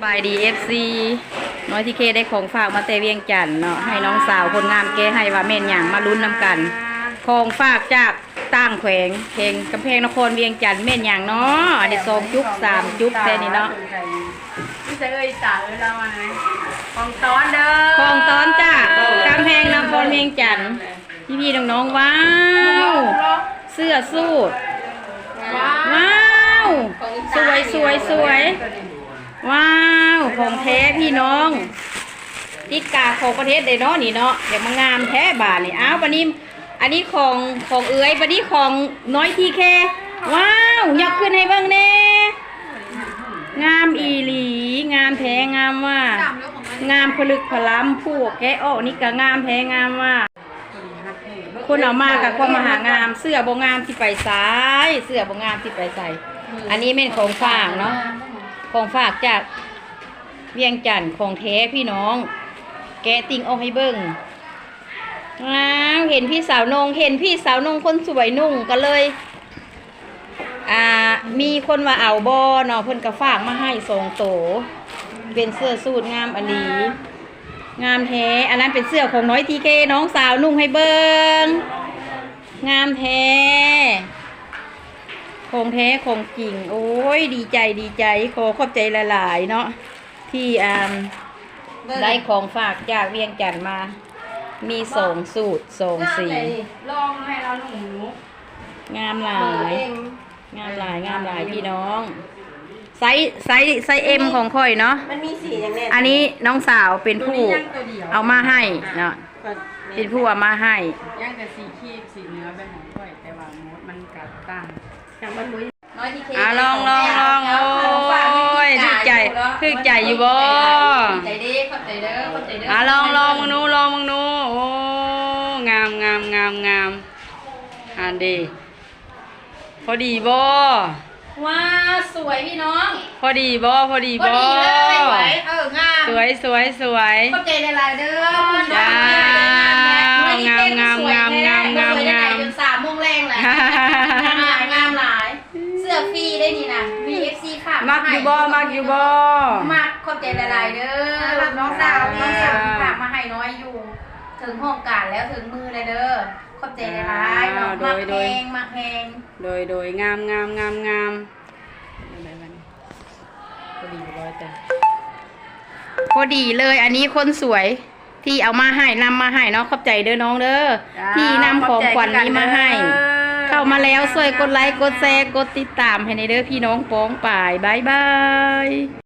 ายดีเอฟซีน้อยที่เคได้ของฝากมาแต่เวียงจันทน์เนาะให้น้องสาวคนงามแกให้ว่าเม่นอย่างมาลุ้นนำกัน ของฝากจากต่างแขวงเพลงกำแพงนครเวียงจันทน์เม่นอย่างเนาะอันนี้สองจุ๊บสามจุ๊บแค่นี้เนาะพี่จะเอ้ยจ่าเอ้ยเรามาไหนของตอนเด้อของตอนจากกำแพงนครเวียงจันทน์พี่พี่ๆน้องๆว้าวเสื้อสูทว้าวสวยสวยสวยว้าว ของแท้พี่น้องติดกาของประเทศเดเนาะนี่เนาะเดี๋ยวมางามแท้บาทนี่อ้าววันนี้ อันนี้ของของเอื้อยวันนี้ของน้อยทีแค่ว้าวยกขึ้นให้เบิ่งแน่งามอีหลี งามแท้งามว่า งามผลึกผล้ำผู้แกะออนี่ก็งามแท้งามว่า คนเอามากับความมหางามเสื้อบ่งามที่ไปซ้าย เสื้อบ่งามที่ไปใส่อันนี้เป็นของฝากเนาะของฝากจาก เวียงจันทน์ของแท้พี่น้อง แกติงเอาให้เบิ่งอ้าวเห็นพี่สาวนง เห็นพี่สาวนงคนสวยนุ่งก็เลย อ่า มีคนมาเอาบอเนาะเพิ่นก็ฝากมาให้สองโต เป็นเสื้อสูทงามอลีงามแท้ อันนั้นเป็นเสื้อของน้อยทีเคน้องสาวนุ่งให้เบิ่งงามแท้ของแท้ของจริง โอ้ย ดีใจดีใจขอขอบใจหลาย ๆ เนาะ ที่อ่าได้ของฝากจากเวียงจันทน์มา มีสองสูตรสองสี ลองให้เราหนูงามหลายงามหลายงามหลายพี่น้องไซส์ไซส์ไซส์เอ็มของค่อยเนาะมันมีสีอย่างเนี้ยอันนี้น้องสาวเป็นผู้ย่างตัวเดียวเอามาให้เนาะเป็นผู้เอามาให้ ย่างแต่สีขีบสีเนื้อเป็นของก้อยแต่ว่ามดมันกัดต่างอย่างมันมุ้ยน้อยที่เคอะลองลองลองโอ้ย ถึกใจถึกใจอยู่บ่ใจดีขอบใจเด้อขอบใจเด้ออะลองลองมึงนูลองมึงนูโอ้งามงามงามงามอ่านดีพอดีบ่ว้าสวยพี่น้อง พอดีบ่พอดีพอบ่ดีเลยไหวเอองามสวยสวยสวยขอบใจหลายๆเด้อจ้างามงามงามงามงามงามจนสามโมงแรงแหละงามหลายงามหลาย เสื้อฟรีได้นี่นะ VFC ค่ะ มักอยู่บ่มักอยู่บ่มักขอบใจหลายๆเด้อน้องสาวน้องสาวที่ฝากมาให้น้อยอยู่ ถึงห้องการแล้วถึงมือเลยเด้อขอบใจหลายๆเนาะมักแพงมักแพงโดยโดยงามงามงามงามพอดีบ่จ้ะพอดีเลยอันนี้คนสวยที่เอามาให้นำมาให้เนาะขอบใจเด้อน้องเด้อที่นำของขวัญนี้มาให้เข้ามาแล้วสวยกดไลค์กดแชร์กดติดตามให้ในเด้อพี่น้องป้องป่ายบายบาย